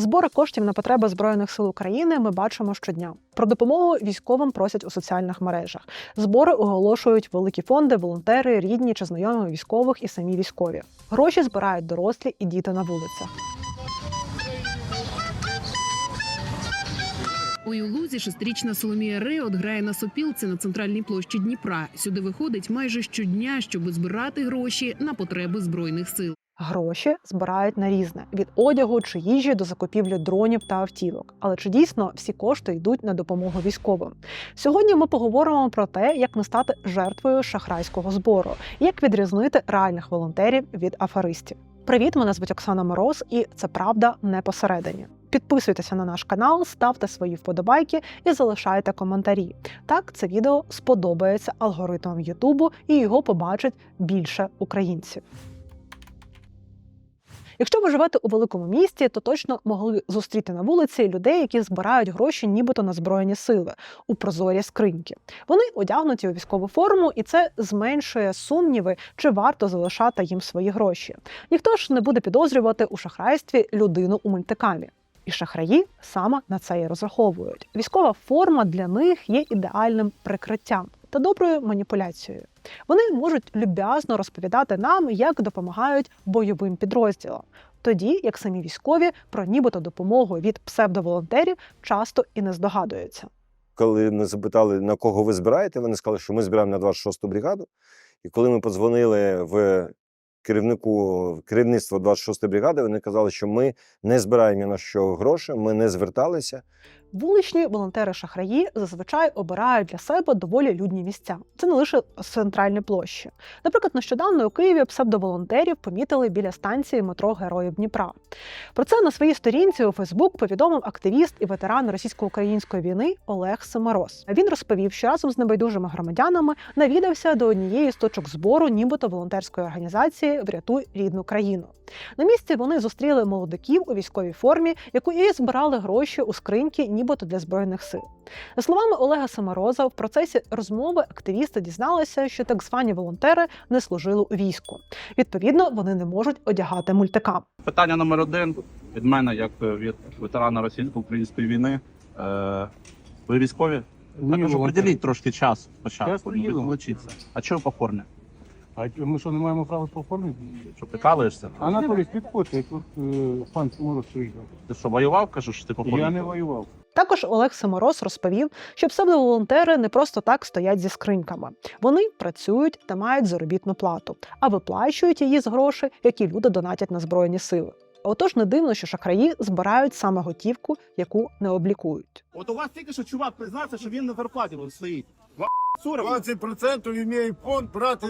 Збори коштів на потреби збройних сил України ми бачимо щодня. Про допомогу військовим просять у соціальних мережах. Збори оголошують великі фонди, волонтери, рідні чи знайомі військових і самі військові. Гроші збирають дорослі і діти на вулицях. У Юлузі шестирічна Соломія Реот грає на сопілці на центральній площі Дніпра. Сюди виходить майже щодня, щоб збирати гроші на потреби збройних сил. Гроші збирають на різне від одягу чи їжі до закупівлі дронів та автівок. Але чи дійсно всі кошти йдуть на допомогу військовим? Сьогодні ми поговоримо про те, як не стати жертвою шахрайського збору, як відрізнити реальних волонтерів від аферистів. Привіт, мене звуть Оксана Мороз, і це правда не посередині. Підписуйтеся на наш канал, ставте свої вподобайки і залишайте коментарі. Так це відео сподобається алгоритмам Ютубу і його побачить більше українців. Якщо ви живете у великому місті, то точно могли зустріти на вулиці людей, які збирають гроші, нібито на збройні сили у прозорі скриньки. Вони одягнуті у військову форму, і це зменшує сумніви, чи варто залишати їм свої гроші. Ніхто ж не буде підозрювати у шахрайстві людину у мультикамі. І шахраї саме на це і розраховують. Військова форма для них є ідеальним прикриттям та доброю маніпуляцією. Вони можуть люб'язно розповідати нам, як допомагають бойовим підрозділам, тоді як самі військові про нібито допомогу від псевдоволонтерів часто і не здогадуються. коли ми запитали, на кого ви збираєте, вони сказали, що ми збираємо на 26-ту бригаду. І коли ми подзвонили в керівнику в керівництво 26-ї бригади, вони казали, що ми не збираємо на що гроші, ми не зверталися. Вуличні волонтери-шахраї зазвичай обирають для себе доволі людні місця. Це не лише центральні площі. Наприклад, нещодавно у Києві псевдоволонтерів помітили біля станції метро Героїв Дніпра. Про це на своїй сторінці у Фейсбук повідомив активіст і ветеран російсько-української війни Олег Семороз. Він розповів, що разом з небайдужими громадянами навідався до однієї з точок збору, нібито волонтерської організації Врятуй рідну країну. На місці вони зустріли молодиків у військовій формі, яку і збирали гроші у скриньки, нібито для збройних сил. За словами Олега Самороза, в процесі розмови активісти дізналися, що так звані волонтери не служили у війську. Відповідно, вони не можуть одягати мультикам. Питання номер один від мене, як від ветерана російсько-української війни. Е, ви військові? Ні, Також приділіть трошки час спочатку. А чого по? А ми що не маємо права по? Що прикалуєшся? Анатолій, підходьте, як тут е, пан Смород приїхав. Ти що, воював, кажу, що ти по? Я не воював. Також Олег Семороз розповів, що псевдоволонтери не просто так стоять зі скриньками. Вони працюють та мають заробітну плату, а виплачують її з грошей, які люди донатять на збройні сили. Отож, не дивно, що шахраї збирають саме готівку, яку не облікують. От у вас тільки що чувак признався, що він на зарплаті стоїть. Ва- 40. 20% имею фонд брати.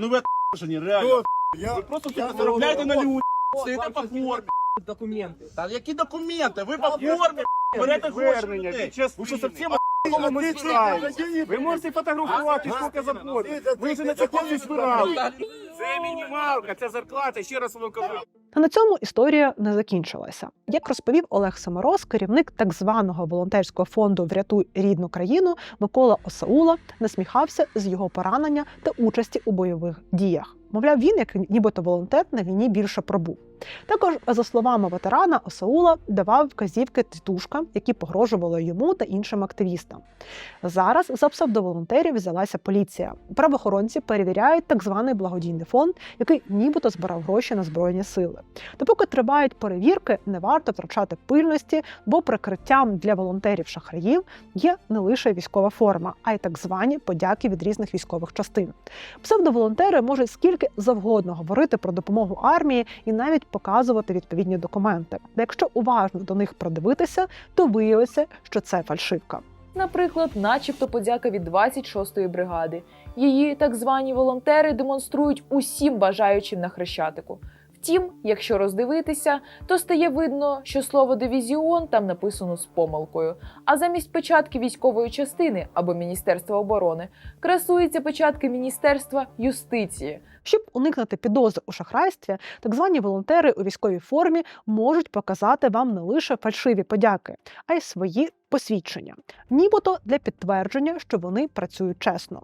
Ну ви ні, реально. Я, Ви просто я заробляєте на заробляю. люди. Стоїте по формі. документи. Та які документи? Ви по формі берете гроші в людей. Ви що совсем це Ви можете фотографувати, скільки заплатите. Ви ж на це не збирали. Це мінімалка, це зарплата, ще раз вам кажу. Та на цьому історія не закінчилася. Як розповів Олег Семороз, керівник так званого волонтерського фонду Врятуй рідну країну Микола Осаула насміхався з його поранення та участі у бойових діях. Мовляв, він, як нібито волонтер, на війні більше пробув. Також, за словами ветерана, Осаула давав вказівки тітушкам, які погрожували йому та іншим активістам. Зараз за псевдоволонтерів взялася поліція. Правоохоронці перевіряють так званий благодійний фонд, який нібито збирав гроші на збройні сили. Допоки тривають перевірки, не варто втрачати пильності, бо прикриттям для волонтерів-шахраїв є не лише військова форма, а й так звані подяки від різних військових частин. Псевдоволонтери можуть скільки завгодно говорити про допомогу армії і навіть показувати відповідні документи. Якщо уважно до них продивитися, то виявиться, що це фальшивка. Наприклад, начебто подяка від 26-ї бригади. Її так звані волонтери демонструють усім бажаючим на хрещатику. Втім, якщо роздивитися, то стає видно, що слово дивізіон там написано з помилкою. А замість печатки військової частини або Міністерства оборони красуються печатки Міністерства юстиції. Щоб уникнути підозр у шахрайстві, так звані волонтери у військовій формі можуть показати вам не лише фальшиві подяки, а й свої посвідчення, нібито для підтвердження, що вони працюють чесно.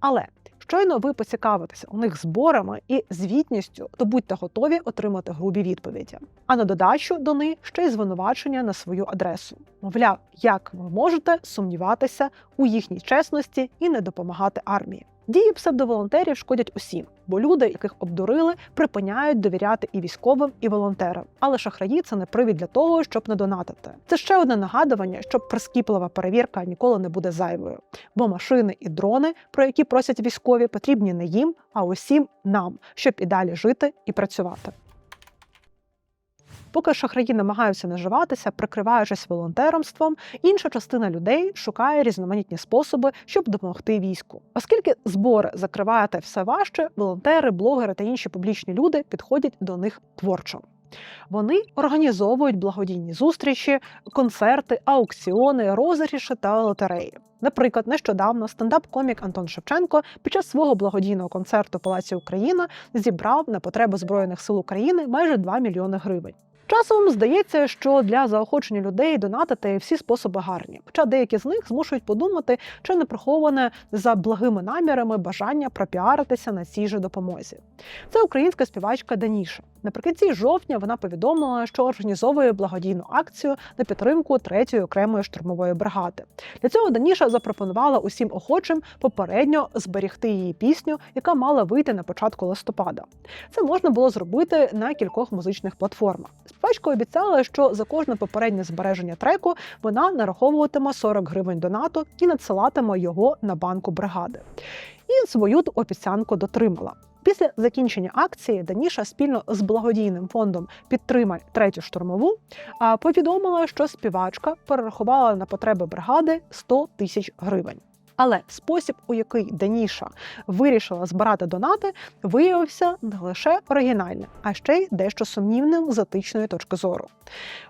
Але Щойно ви поцікавитеся у них зборами і звітністю, то будьте готові отримати грубі відповіді. А на додачу до них ще й звинувачення на свою адресу. Мовляв, як ви можете сумніватися у їхній чесності і не допомагати армії. Дії псевдоволонтерів шкодять усім, бо люди, яких обдурили, припиняють довіряти і військовим, і волонтерам. Але шахраї це не привід для того, щоб не донатити. Це ще одне нагадування, що прискіплива перевірка ніколи не буде зайвою. Бо машини і дрони, про які просять військові, потрібні не їм, а усім нам, щоб і далі жити і працювати. Поки шахраї намагаються наживатися, прикриваючись волонтерством, інша частина людей шукає різноманітні способи, щоб допомогти війську. Оскільки збори закривати все важче, волонтери, блогери та інші публічні люди підходять до них творчо. Вони організовують благодійні зустрічі, концерти, аукціони, розігріші та лотереї. Наприклад, нещодавно стендап-комік Антон Шевченко під час свого благодійного концерту Палаці Україна зібрав на потреби збройних сил України майже 2 мільйони гривень. Часом здається, що для заохочення людей донатити всі способи гарні, хоча деякі з них змушують подумати, чи не приховане за благими намірами бажання пропіаритися на цій же допомозі. Це українська співачка Даніша. Наприкінці жовтня вона повідомила, що організовує благодійну акцію на підтримку третьої окремої штурмової бригади. Для цього Даніша запропонувала усім охочим попередньо зберігти її пісню, яка мала вийти на початку листопада. Це можна було зробити на кількох музичних платформах. Співачка обіцяла, що за кожне попереднє збереження треку вона нараховуватиме 40 гривень донату і надсилатиме його на банку бригади. І свою обіцянку дотримала. Після закінчення акції Даніша спільно з благодійним фондом Підтримай третю штурмову повідомила, що співачка перерахувала на потреби бригади 100 тисяч гривень. Але спосіб, у який Даніша вирішила збирати донати, виявився не лише оригінальним, а ще й дещо сумнівним з етичної точки зору.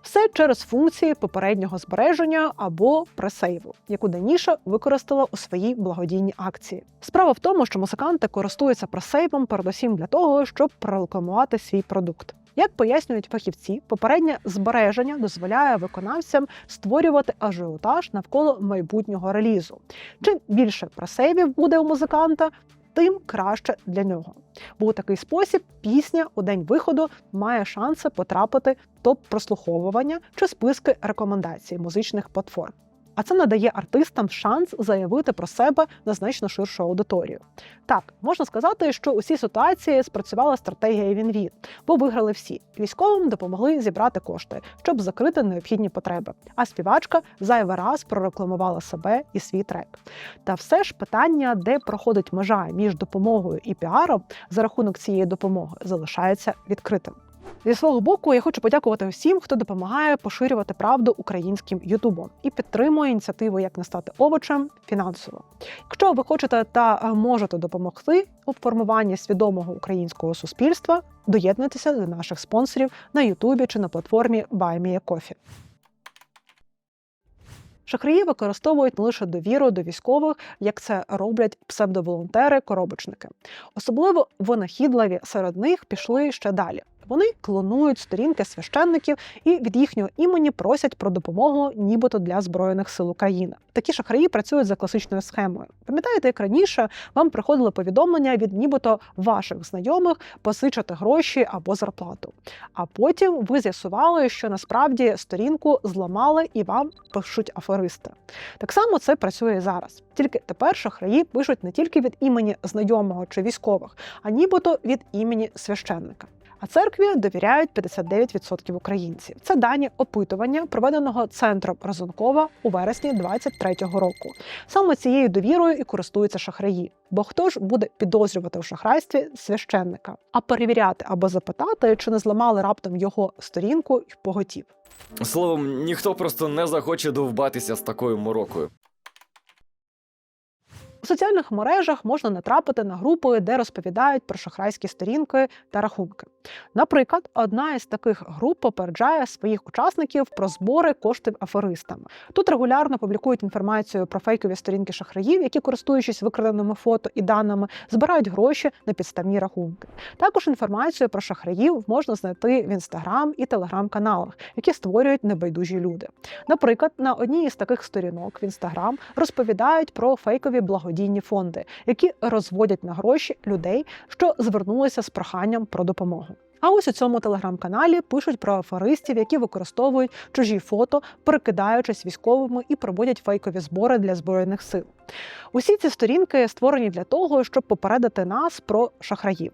Все через функції попереднього збереження або пресейву, яку Даніша використала у своїй благодійній акції. Справа в тому, що музиканти користуються пресейвом передусім для того, щоб прорекламувати свій продукт. Як пояснюють фахівці, попереднє збереження дозволяє виконавцям створювати ажіотаж навколо майбутнього релізу. Чим більше пресейвів буде у музиканта, тим краще для нього. Бо у такий спосіб пісня у день виходу має шанси потрапити топ прослуховування чи списки рекомендацій музичних платформ. А це надає артистам шанс заявити про себе на значно ширшу аудиторію. Так, можна сказати, що у цій ситуації спрацювала стратегія він-від, бо виграли всі. Військовим допомогли зібрати кошти, щоб закрити необхідні потреби. А співачка зайвий раз прорекламувала себе і свій трек. Та все ж питання, де проходить межа між допомогою і піаром за рахунок цієї допомоги, залишається відкритим. Зі свого боку, я хочу подякувати усім, хто допомагає поширювати правду українським Ютубом і підтримує ініціативу як не стати овочем фінансово. Якщо ви хочете та е, можете допомогти у формуванні свідомого українського суспільства, доєднуйтеся до наших спонсорів на Ютубі чи на платформі BuyMeACoffee. Шахраї використовують не лише довіру до військових, як це роблять псевдоволонтери-коробочники. Особливо винахідливі серед них пішли ще далі. Вони клонують сторінки священників і від їхнього імені просять про допомогу, нібито для збройних сил України. Такі шахраї працюють за класичною схемою. Пам'ятаєте, як раніше вам приходили повідомлення від нібито ваших знайомих посичати гроші або зарплату. А потім ви з'ясували, що насправді сторінку зламали і вам пишуть аферисти. Так само це працює зараз. Тільки тепер шахраї пишуть не тільки від імені знайомого чи військових, а нібито від імені священника. А церкві довіряють 59% українців. Це дані опитування, проведеного центром Разункова у вересні 2023 року. Саме цією довірою і користуються шахраї. Бо хто ж буде підозрювати у шахрайстві священника, а перевіряти або запитати, чи не зламали раптом його сторінку й поготів. Словом, ніхто просто не захоче довбатися з такою морокою. У соціальних мережах можна натрапити на групи, де розповідають про шахрайські сторінки та рахунки. Наприклад, одна із таких груп попереджає своїх учасників про збори коштів аферистами. Тут регулярно публікують інформацію про фейкові сторінки шахраїв, які, користуючись викраденими фото і даними, збирають гроші на підставні рахунки. Також інформацію про шахраїв можна знайти в інстаграм і телеграм-каналах, які створюють небайдужі люди. Наприклад, на одній із таких сторінок в інстаграм розповідають про фейкові благодійні благодійні фонди, які розводять на гроші людей, що звернулися з проханням про допомогу. А ось у цьому телеграм-каналі пишуть про аферистів, які використовують чужі фото, перекидаючись військовими і проводять фейкові збори для збройних сил. Усі ці сторінки створені для того, щоб попередити нас про шахраїв.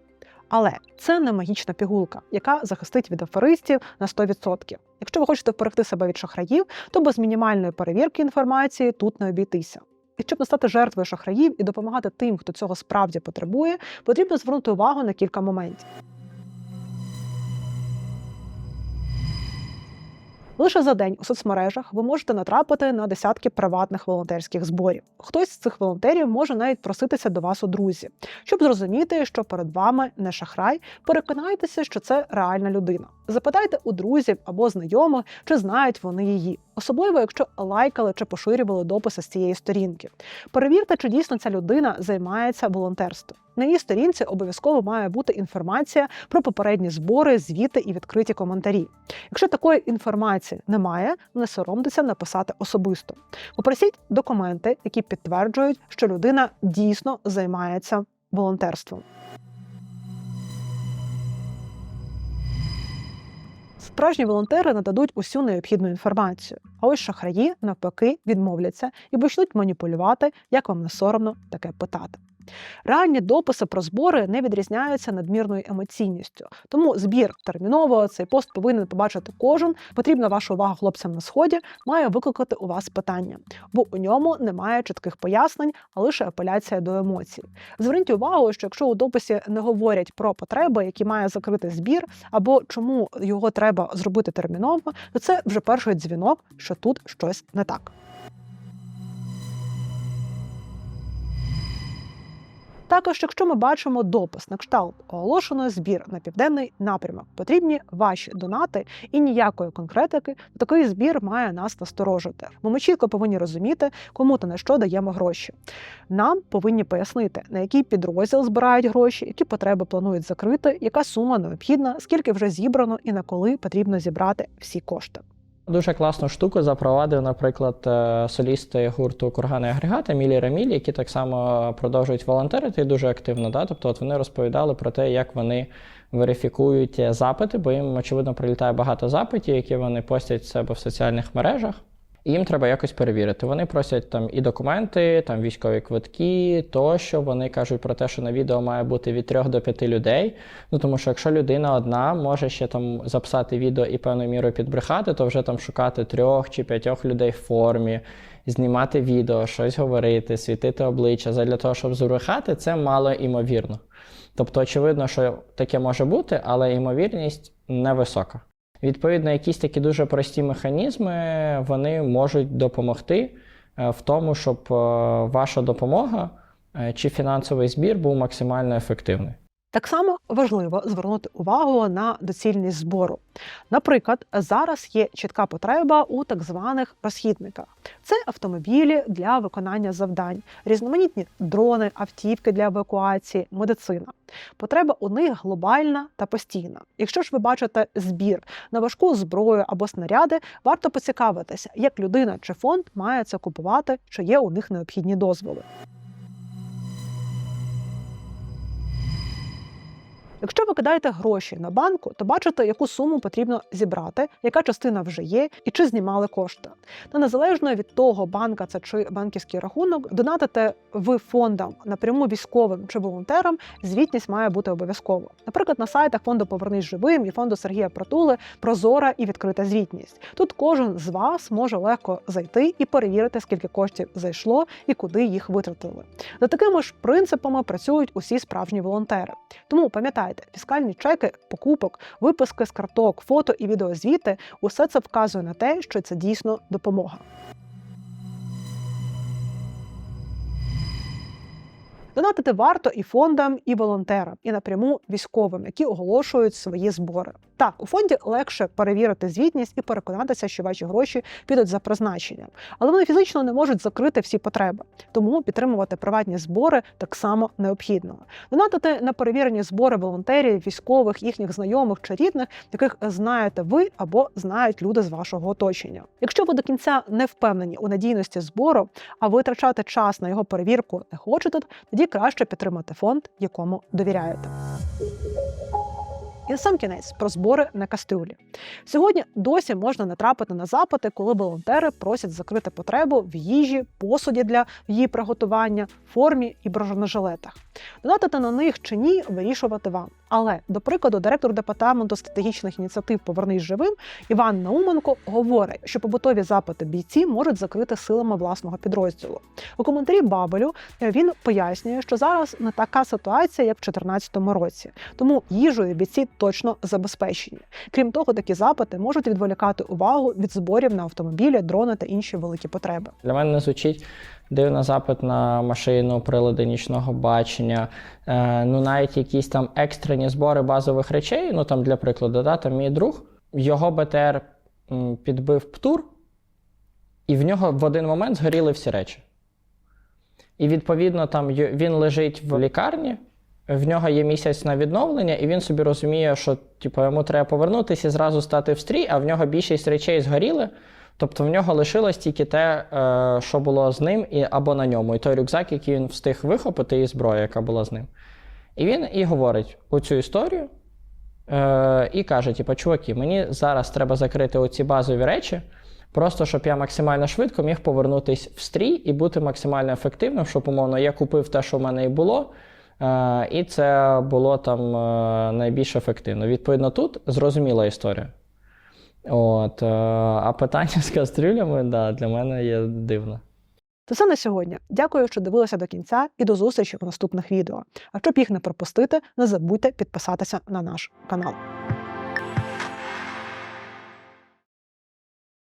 Але це не магічна пігулка, яка захистить від аферистів на 100%. Якщо ви хочете вберегти себе від шахраїв, то без мінімальної перевірки інформації тут не обійтися. І щоб не стати жертвою шахраїв і допомагати тим, хто цього справді потребує, потрібно звернути увагу на кілька моментів. Лише за день у соцмережах ви можете натрапити на десятки приватних волонтерських зборів. Хтось з цих волонтерів може навіть проситися до вас у друзі. Щоб зрозуміти, що перед вами не шахрай, переконайтеся, що це реальна людина. Запитайте у друзів або знайомих, чи знають вони її, особливо якщо лайкали чи поширювали дописи з цієї сторінки. Перевірте, чи дійсно ця людина займається волонтерством. На її сторінці обов'язково має бути інформація про попередні збори, звіти і відкриті коментарі. Якщо такої інформації немає, не соромтеся написати особисто. Попросіть документи, які підтверджують, що людина дійсно займається волонтерством. Справжні волонтери нададуть усю необхідну інформацію. А ось шахраї, навпаки, відмовляться і почнуть маніпулювати, як вам не соромно таке питати. Реальні дописи про збори не відрізняються надмірною емоційністю. Тому збір терміново цей пост повинен побачити кожен. Потрібна ваша увага хлопцям на сході має викликати у вас питання, бо у ньому немає чітких пояснень, а лише апеляція до емоцій. Зверніть увагу, що якщо у дописі не говорять про потреби, які має закрити збір, або чому його треба зробити терміново, то це вже перший дзвінок, що тут щось не так. Також, якщо ми бачимо допис на кшталт оголошено збір на південний напрямок, потрібні ваші донати і ніякої конкретики, то такий збір має нас насторожити. Бо ми чітко повинні розуміти, кому та на що даємо гроші. Нам повинні пояснити, на який підрозділ збирають гроші, які потреби планують закрити, яка сума необхідна, скільки вже зібрано і на коли потрібно зібрати всі кошти. Дуже класну штуку запровадив, наприклад, е, солісти гурту Кургани агрегат Емілі Рамілі, які так само продовжують волонтерити дуже активно. Да? Тобто, от вони розповідали про те, як вони верифікують запити, бо їм, очевидно, прилітає багато запитів, які вони постять в себе в соціальних мережах. І їм треба якось перевірити. Вони просять там і документи, там військові квитки, тощо. Вони кажуть про те, що на відео має бути від 3 до 5 людей. Ну тому що якщо людина одна може ще там записати відео і певною мірою підбрехати, то вже там шукати трьох чи п'ятьох людей в формі, знімати відео, щось говорити, світити обличчя. Задля того, щоб збрехати, це мало імовірно. Тобто, очевидно, що таке може бути, але ймовірність невисока. Відповідно, якісь такі дуже прості механізми вони можуть допомогти е, в тому, щоб е, ваша допомога е, чи фінансовий збір був максимально ефективний. Так само важливо звернути увагу на доцільність збору. Наприклад, зараз є чітка потреба у так званих розхідниках. Це автомобілі для виконання завдань, різноманітні дрони, автівки для евакуації, медицина. Потреба у них глобальна та постійна. Якщо ж ви бачите збір на важку зброю або снаряди, варто поцікавитися, як людина чи фонд має це купувати, чи є у них необхідні дозволи. Якщо ви кидаєте гроші на банку, то бачите, яку суму потрібно зібрати, яка частина вже є, і чи знімали кошти. Та незалежно від того, банка це чи банківський рахунок, донатите ви фондам напряму військовим чи волонтерам, звітність має бути обов'язково. Наприклад, на сайтах фонду Повернись живим і фонду Сергія Протули прозора і відкрита звітність. Тут кожен з вас може легко зайти і перевірити, скільки коштів зайшло і куди їх витратили. За такими ж принципами працюють усі справжні волонтери. Тому пам'ятайте, фіскальні чеки, покупок, виписки з карток, фото і відеозвіти усе це вказує на те, що це дійсно допомога. Донатити варто і фондам, і волонтерам, і напряму військовим, які оголошують свої збори. Так, у фонді легше перевірити звітність і переконатися, що ваші гроші підуть за призначенням, але вони фізично не можуть закрити всі потреби. Тому підтримувати приватні збори так само необхідно. Донатити на перевірені збори волонтерів, військових, їхніх знайомих чи рідних, яких знаєте ви або знають люди з вашого оточення. Якщо ви до кінця не впевнені у надійності збору, а витрачати час на його перевірку не хочете, тоді краще підтримати фонд, якому довіряєте. І на сам кінець про збори на кастрюлі. Сьогодні досі можна натрапити на запити, коли волонтери просять закрити потребу в їжі, посуді для її приготування, формі і бронежилетах. Донатити на них чи ні, вирішувати вам. Але, до прикладу, директор департаменту стратегічних ініціатив Повернись живим Іван Науменко говорить, що побутові запити бійці можуть закрити силами власного підрозділу. У коментарі Бабелю він пояснює, що зараз не така ситуація, як в 2014 році, тому їжею бійці точно забезпечені. Крім того, такі запити можуть відволікати увагу від зборів на автомобілі, дрони та інші великі потреби. Для мене не звучить дивно запит на машину, прилади нічного бачення, е, ну навіть якісь там екстрені збори базових речей. Ну там для прикладу, да, там мій друг, його БТР підбив птур, і в нього в один момент згоріли всі речі. І відповідно там він лежить в лікарні. В нього є місяць на відновлення, і він собі розуміє, що типу, йому треба повернутися і зразу стати в стрій, а в нього більшість речей згоріли. Тобто в нього лишилось тільки те, е, що було з ним, і, або на ньому, і той рюкзак, який він встиг вихопити, і зброя, яка була з ним. І він і говорить оцю історію е, і каже: типу, чуваки, мені зараз треба закрити оці базові речі, просто щоб я максимально швидко міг повернутися в стрій і бути максимально ефективним, щоб, умовно, я купив те, що в мене і було. Е, і це було там найбільш ефективно. Відповідно, тут зрозуміла історія. От, е, а питання з кастрюлями, да, для мене є дивно. Це все на сьогодні. Дякую, що дивилися до кінця, і до зустрічі у наступних відео. А щоб їх не пропустити, не забудьте підписатися на наш канал.